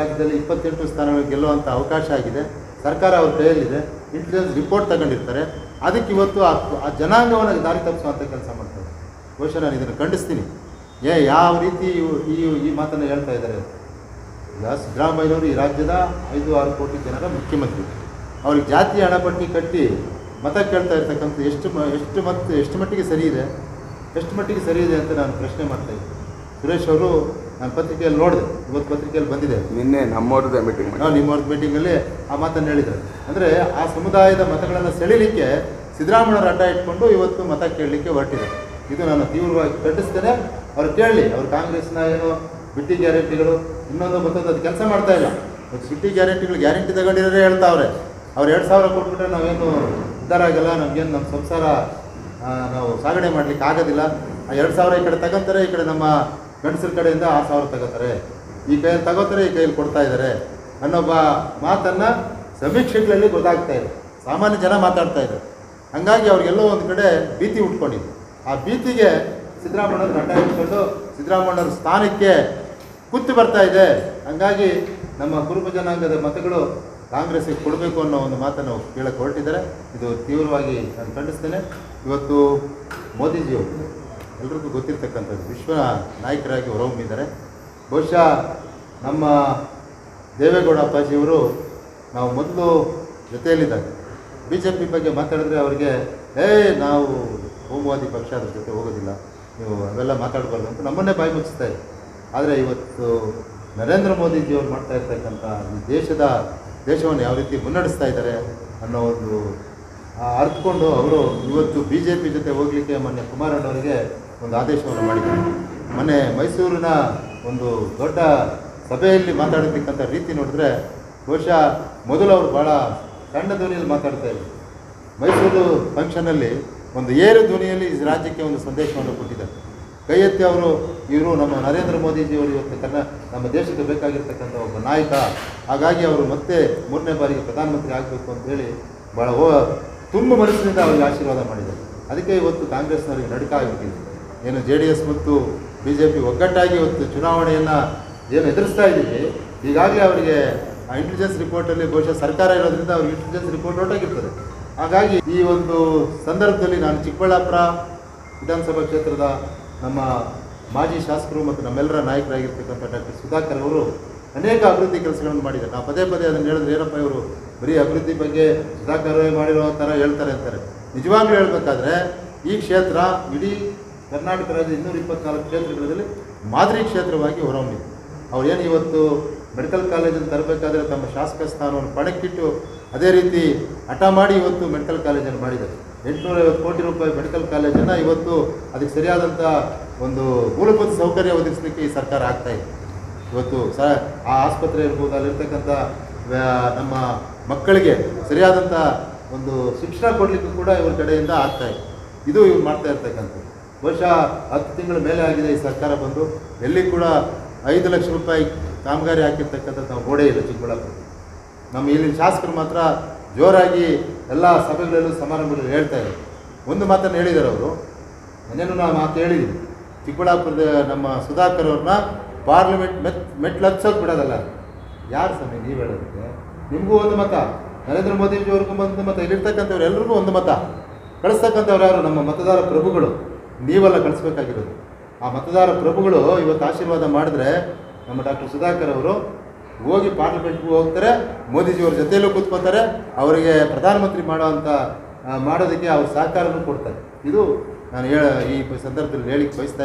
ರಾಜ್ಯದಲ್ಲಿ ಇಪ್ಪತ್ತೆಂಟು ಸ್ಥಾನಗಳು ಗೆಲ್ಲುವಂಥ ಅವಕಾಶ ಆಗಿದೆ. ಸರ್ಕಾರ ಅವ್ರ ಕೈಯಲ್ಲಿದೆ. ಇಂಟೆಲಿಜೆನ್ಸ್ ರಿಪೋರ್ಟ್ ತಗೊಂಡಿರ್ತಾರೆ. ಅದಕ್ಕೆ ಇವತ್ತು ಆ ಜನಾಂಗವನ್ನು ದಾರಿ ತಪ್ಪಿಸುವಂಥ ಕೆಲಸ ಮಾಡ್ತಾರೆ. ಬಹುಶಃ ನಾನು ಇದನ್ನು ಖಂಡಿಸ್ತೀನಿ. ಏ, ಯಾವ ರೀತಿ ಈ ಈ ಮಾತನ್ನು ಹೇಳ್ತಾ ಇದ್ದಾರೆ? ಈಗ ಸಿದ್ದರಾಮಯ್ಯವರು ಈ ರಾಜ್ಯದ ಐದು ಆರು ಕೋಟಿ ಜನರ ಮುಖ್ಯಮಂತ್ರಿ. ಅವ್ರಿಗೆ ಜಾತಿ ಹಣಪಟ್ಟಿ ಕಟ್ಟಿ ಮತ ಕೇಳ್ತಾ ಇರ್ತಕ್ಕಂಥ ಎಷ್ಟು ಮ ಎಷ್ಟು ಮತ್ತು ಎಷ್ಟು ಮಟ್ಟಿಗೆ ಸರಿ ಇದೆ? ಎಷ್ಟು ಮಟ್ಟಿಗೆ ಸರಿ ಇದೆ ಅಂತ ನಾನು ಪ್ರಶ್ನೆ ಮಾಡ್ತಾ ಇದ್ದೆ ಸುರೇಶ್ ಅವರು ನಾನು ಪತ್ರಿಕೆಯಲ್ಲಿ ನೋಡಿದೆ. ಇವತ್ತು ಪತ್ರಿಕೆಯಲ್ಲಿ ಬಂದಿದೆ. ನಿನ್ನೆ ನಮ್ಮವ್ರದ್ದೇ ಮೀಟಿಂಗ್ ನಾವು ನಿಮ್ಮವ್ರದ್ದು ಮೀಟಿಂಗಲ್ಲಿ ಆ ಮಾತನ್ನು ಹೇಳಿದ್ದಾರೆ ಅಂದರೆ ಆ ಸಮುದಾಯದ ಮತಗಳನ್ನು ಸೆಳೀಲಿಕ್ಕೆ ಸಿದ್ದರಾಮಯ್ಯವ್ರ ಅಡ್ಡ ಇಟ್ಕೊಂಡು ಇವತ್ತು ಮತ ಕೇಳಲಿಕ್ಕೆ ಹೊರಟಿದೆ. ಇದು ನಾನು ತೀವ್ರವಾಗಿ ಖಂಡಿಸ್ತೇನೆ. ಅವ್ರು ಕೇಳಲಿ. ಅವ್ರು ಕಾಂಗ್ರೆಸ್ನ ಏನು ಬಿಟ್ಟಿ ಗ್ಯಾರಂಟಿಗಳು ಇನ್ನೊಂದು ಮತ್ತೊಂದು ಅದು ಕೆಲಸ ಮಾಡ್ತಾ ಇಲ್ಲ. ಬಿಟ್ಟಿ ಗ್ಯಾರಂಟಿಗಳು ಗ್ಯಾರಂಟಿ ತಗೊಂಡಿರೋರೇ ಹೇಳ್ತಾವ್ರೆ. ಅವ್ರು ಎರಡು ಸಾವಿರ ಕೊಟ್ಬಿಟ್ರೆ ನಾವೇನು ಉದ್ಧಾರ ಆಗಲ್ಲ ನಮಗೇನು ನಮ್ಮ ಸಂಸಾರ ನಾವು ಸಾಗಣೆ ಮಾಡ್ಲಿಕ್ಕೆ ಆಗೋದಿಲ್ಲ. ಆ ಎರಡು ಸಾವಿರ ಈ ಕಡೆ ತಗೊಂತಾರೆ ಈ ಕಡೆ ನಮ್ಮ ಗಂಡಸರ ಕಡೆಯಿಂದ ಆರು ಸಾವಿರ ತಗೋತಾರೆ. ಈ ಕೈಯಲ್ಲಿ ತಗೋತಾರೆ, ಈ ಕೈಯಲ್ಲಿ ಕೊಡ್ತಾ ಇದ್ದಾರೆ ಅನ್ನೊಬ್ಬ ಮಾತನ್ನು ಸಮೀಕ್ಷೆಗಳಲ್ಲಿ ಗೊತ್ತಾಗ್ತಾ ಇದೆ. ಸಾಮಾನ್ಯ ಜನ ಮಾತಾಡ್ತಾ ಇದ್ದಾರೆ. ಹಂಗಾಗಿ ಅವ್ರಿಗೆಲ್ಲೋ ಒಂದು ಕಡೆ ಭೀತಿ ಉಟ್ಕೊಂಡಿದ್ರು ಆ ಭೀತಿಗೆ ಸಿದ್ದರಾಮಯ್ಯವ್ರ ಅಡ್ಡ ಇಟ್ಕೊಂಡು ಸಿದ್ದರಾಮಣ್ಣವ್ರ ಸ್ಥಾನಕ್ಕೆ ಕುತ್ತು ಬರ್ತಾ ಇದೆ. ಹಂಗಾಗಿ ನಮ್ಮ ಕುರುಬ ಜನಾಂಗದ ಮತಗಳು ಕಾಂಗ್ರೆಸ್ಸಿಗೆ ಕೊಡಬೇಕು ಅನ್ನೋ ಒಂದು ಮಾತನ್ನು ಕೇಳಕ್ಕೆ ಹೊರಟಿದ್ದಾರೆ. ಇದು ತೀವ್ರವಾಗಿ ನಾನು ಖಂಡಿಸ್ತೇನೆ. ಇವತ್ತು ಮೋದಿಜಿಯವರು ಎಲ್ರಿಗೂ ಗೊತ್ತಿರ್ತಕ್ಕಂಥದ್ದು. ವಿಶ್ವ ನಾಯಕರಾಗಿ ಹೊರಹೊಮ್ಮಿದ್ದಾರೆ. ಬಹುಶಃ ನಮ್ಮ ದೇವೇಗೌಡ ಅಪ್ಪಾಜಿಯವರು ನಾವು ಮೊದಲು ಜೊತೆಯಲ್ಲಿದ್ದಾಗ ಬಿ ಜೆ ಪಿ ಬಗ್ಗೆ ಮಾತಾಡಿದ್ರೆ ಅವರಿಗೆ ಏ ನಾವು ಹೋಮವಾದಿ ಪಕ್ಷ ಅದ್ರ ಜೊತೆ ಹೋಗೋದಿಲ್ಲ. ನೀವು ಅವೆಲ್ಲ ಮಾತಾಡಬಾರ್ದು ಅಂತ ನಮ್ಮನ್ನೇ ಬಾಯಿ ಮುಚ್ಚಿಸ್ತಾ ಇದೆ ಆದರೆ ಇವತ್ತು ನರೇಂದ್ರ ಮೋದಿಜಿಯವರು ಮಾಡ್ತಾ ಇರ್ತಕ್ಕಂಥ ಈ ದೇಶದ ದೇಶವನ್ನು ಯಾವ ರೀತಿ ಮುನ್ನಡೆಸ್ತಾ ಇದ್ದಾರೆ ಅನ್ನೋ ಒಂದು ಅರ್ಥಕೊಂಡು ಅವರು ಇವತ್ತು ಬಿ ಜೆ ಪಿ ಜೊತೆ ಹೋಗಲಿಕ್ಕೆ ಮೊನ್ನೆ ಕುಮಾರಣ್ಣವರಿಗೆ ಒಂದು ಆದೇಶವನ್ನು ಮಾಡಿದ್ದಾರೆ ಮೊನ್ನೆ ಮೈಸೂರಿನ ಒಂದು ದೊಡ್ಡ ಸಭೆಯಲ್ಲಿ ಮಾತಾಡತಕ್ಕಂಥ ರೀತಿ ನೋಡಿದ್ರೆ ಬಹುಶಃ ಮೊದಲು ಅವರು ಭಾಳ ಸಣ್ಣ ಧ್ವನಿಯಲ್ಲಿ ಮಾತಾಡ್ತಾ ಇದ್ರು. ಮೈಸೂರು ಫಂಕ್ಷನಲ್ಲಿ ಒಂದು ಏರು ಧ್ವನಿಯಲ್ಲಿ ಈ ರಾಜ್ಯಕ್ಕೆ ಒಂದು ಸಂದೇಶವನ್ನು ಕೊಟ್ಟಿದ್ದಾರೆ. ಕೈ ಎತ್ತಿ ಅವರು, ಇವರು ನಮ್ಮ ನರೇಂದ್ರ ಮೋದಿಜಿಯವರು ಇವತ್ತು ಕನ್ನ ನಮ್ಮ ದೇಶಕ್ಕೆ ಬೇಕಾಗಿರ್ತಕ್ಕಂಥ ಒಬ್ಬ ನಾಯಕ. ಹಾಗಾಗಿ ಅವರು ಮತ್ತೆ ಮೂರನೇ ಬಾರಿಗೆ ಪ್ರಧಾನಮಂತ್ರಿ ಆಗಬೇಕು ಅಂತ ಹೇಳಿ ಭಾಳ ತುಂಬ ಮನಸ್ಸಿನಿಂದ ಅವರಿಗೆ ಆಶೀರ್ವಾದ ಮಾಡಿದ್ದಾರೆ. ಅದಕ್ಕೆ ಇವತ್ತು ಕಾಂಗ್ರೆಸ್ನವರಿಗೆ ನಡುಕ ಆಗಿಬಿಟ್ಟಿದೆ. ಏನು ಜೆ ಡಿ ಎಸ್ ಮತ್ತು ಬಿ ಜೆ ಪಿ ಒಗ್ಗಟ್ಟಾಗಿ ಇವತ್ತು ಚುನಾವಣೆಯನ್ನು ಏನು ಎದುರಿಸ್ತಾ ಇದ್ದೀವಿ. ಈಗಾಗಲೇ ಅವರಿಗೆ ಆ ಇಂಟೆಲಿಜೆನ್ಸ್ ರಿಪೋರ್ಟಲ್ಲಿ ಬಹುಶಃ ಸರ್ಕಾರ ಇರೋದ್ರಿಂದ ಅವ್ರಿಗೆ ಇಂಟೆಲಿಜೆನ್ಸ್ ರಿಪೋರ್ಟ್ ಹೊರಟಾಗಿರ್ತದೆ. ಹಾಗಾಗಿ ಈ ಒಂದು ಸಂದರ್ಭದಲ್ಲಿ ನಾನು ಚಿಕ್ಕಬಳ್ಳಾಪುರ ವಿಧಾನಸಭಾ ಕ್ಷೇತ್ರದ ನಮ್ಮ ಮಾಜಿ ಶಾಸಕರು ಮತ್ತು ನಮ್ಮೆಲ್ಲರ ನಾಯಕರಾಗಿರ್ತಕ್ಕಂಥ ಡಾಕ್ಟರ್ ಸುಧಾಕರ್ ಅವರು ಅನೇಕ ಅಭಿವೃದ್ಧಿ ಕೆಲಸಗಳನ್ನು ಮಾಡಿದ್ದಾರೆ. ನಾವು ಪದೇ ಪದೇ ಅದನ್ನು ಹೇಳಿದ್ರೆ ಏನಪ್ಪ ಇವರು ಬರೀ ಅಭಿವೃದ್ಧಿ ಬಗ್ಗೆ ಸುಧಾಕರ್ ಮಾಡಿರೋ ಥರ ಹೇಳ್ತಾರೆ ಅಂತಾರೆ. ನಿಜವಾಗ್ಲೂ ಹೇಳ್ಬೇಕಾದ್ರೆ ಈ ಕ್ಷೇತ್ರ ಇಡೀ ಕರ್ನಾಟಕ ರಾಜ್ಯದ ಇನ್ನೂರ ಇಪ್ಪತ್ನಾಲ್ಕು ಕ್ಷೇತ್ರಗಳಲ್ಲಿ ಮಾದರಿ ಕ್ಷೇತ್ರವಾಗಿ ಹೊರಹೊಮ್ಮಿದೆ. ಅವ್ರು ಏನು ಇವತ್ತು ಮೆಡಿಕಲ್ ಕಾಲೇಜನ್ನು ತರಬೇಕಾದ್ರೆ ತಮ್ಮ ಶಾಸಕ ಸ್ಥಾನವನ್ನು ಪಣಕ್ಕಿಟ್ಟು ಅದೇ ರೀತಿ ಹಠ ಮಾಡಿ ಇವತ್ತು ಮೆಡಿಕಲ್ ಕಾಲೇಜನ್ನು ಮಾಡಿದ್ದಾರೆ. ಎಂಟುನೂರೈವತ್ತು ಕೋಟಿ ರೂಪಾಯಿ ಮೆಡಿಕಲ್ ಕಾಲೇಜನ್ನು ಇವತ್ತು ಅದಕ್ಕೆ ಸರಿಯಾದಂಥ ಒಂದು ಮೂಲಭೂತ ಸೌಕರ್ಯ ಒದಗಿಸಲಿಕ್ಕೆ ಈ ಸರ್ಕಾರ ಆಗ್ತಾ ಇದೆ. ಇವತ್ತು ಸ ಆ ಆಸ್ಪತ್ರೆ ಇರ್ಬೋದು, ಅಲ್ಲಿರ್ತಕ್ಕಂಥ ನಮ್ಮ ಮಕ್ಕಳಿಗೆ ಸರಿಯಾದಂಥ ಒಂದು ಶಿಕ್ಷಣ ಕೊಡಲಿಕ್ಕೂ ಕೂಡ ಇವ್ರ ಕಡೆಯಿಂದ ಆಗ್ತಾ ಇದೆ. ಇದು ಇವ್ರು ಮಾಡ್ತಾ ಇರ್ತಕ್ಕಂಥದ್ದು. ಬಹುಶಃ ಹತ್ತು ತಿಂಗಳ ಮೇಲೆ ಆಗಿದೆ ಈ ಸರ್ಕಾರ ಬಂದು. ಎಲ್ಲಿ ಕೂಡ ಐದು ಲಕ್ಷ ರೂಪಾಯಿ ಕಾಮಗಾರಿ ಹಾಕಿರ್ತಕ್ಕಂಥದ್ದು ನಾವು ಗೋಡೆ ಇಲ್ಲ ಚಿಕ್ಕಬಳ್ಳಾಪುರ. ನಮ್ಮ ಇಲ್ಲಿನ ಶಾಸಕರು ಮಾತ್ರ ಜೋರಾಗಿ ಎಲ್ಲ ಸಭೆಗಳಲ್ಲೂ ಸಮಾರಂಭಗಳಲ್ಲಿ ಹೇಳ್ತಾ ಇದ್ದಾರೆ. ಒಂದು ಮಾತನ್ನು ಹೇಳಿದ್ದಾರೆ ಅವರು. ಮೊನ್ನೆನೂ ನಾವು ಮಾತು ಹೇಳಿದ್ವಿ. ಚಿಕ್ಕಬಳ್ಳಾಪುರದ ನಮ್ಮ ಸುಧಾಕರ್ ಅವ್ರನ್ನ ಪಾರ್ಲಿಮೆಂಟ್ ಮೆತ್ ಮೆಟ್ಲು ಹಚ್ಚೋಕೆ ಬಿಡೋದಲ್ಲ. ಯಾರು ಸಮಯ ನೀವು ಹೇಳೋದಕ್ಕೆ? ನಿಮಗೂ ಒಂದು ಮತ. ನರೇಂದ್ರ ಮೋದಿಜಿಯವ್ರಿಗೂ ಒಂದು ಮತ. ಇಲ್ಲಿರ್ತಕ್ಕಂಥವ್ರು ಎಲ್ರಿಗೂ ಒಂದು ಮತ. ಕಳಿಸ್ತಕ್ಕಂಥವ್ರು ಯಾರು? ನಮ್ಮ ಮತದಾರ ಪ್ರಭುಗಳು. ನೀವೆಲ್ಲ ಕಳಿಸ್ಬೇಕಾಗಿರೋದು. ಆ ಮತದಾರ ಪ್ರಭುಗಳು ಇವತ್ತು ಆಶೀರ್ವಾದ ಮಾಡಿದ್ರೆ ನಮ್ಮ ಡಾಕ್ಟರ್ ಸುಧಾಕರ್ ಅವರು ಹೋಗಿ ಪಾರ್ಲಿಮೆಂಟ್ಗೂ ಹೋಗ್ತಾರೆ ಮೋದಿಜಿಯವ್ರ ಜೊತೆಯಲ್ಲೂ ಕೂತ್ಕೋತಾರೆ ಅವರಿಗೆ ಪ್ರಧಾನಮಂತ್ರಿ ಮಾಡೋವಂಥ ಮಾಡೋದಕ್ಕೆ ಅವ್ರ ಸಹಕಾರನೂ ಕೊಡ್ತಾರೆ. ಇದು ನಾನು ಹೇಳ, ಈ ಸಂದರ್ಭದಲ್ಲಿ ಹೇಳಿಕ್ಕೆ ಬಯಸ್ತಾ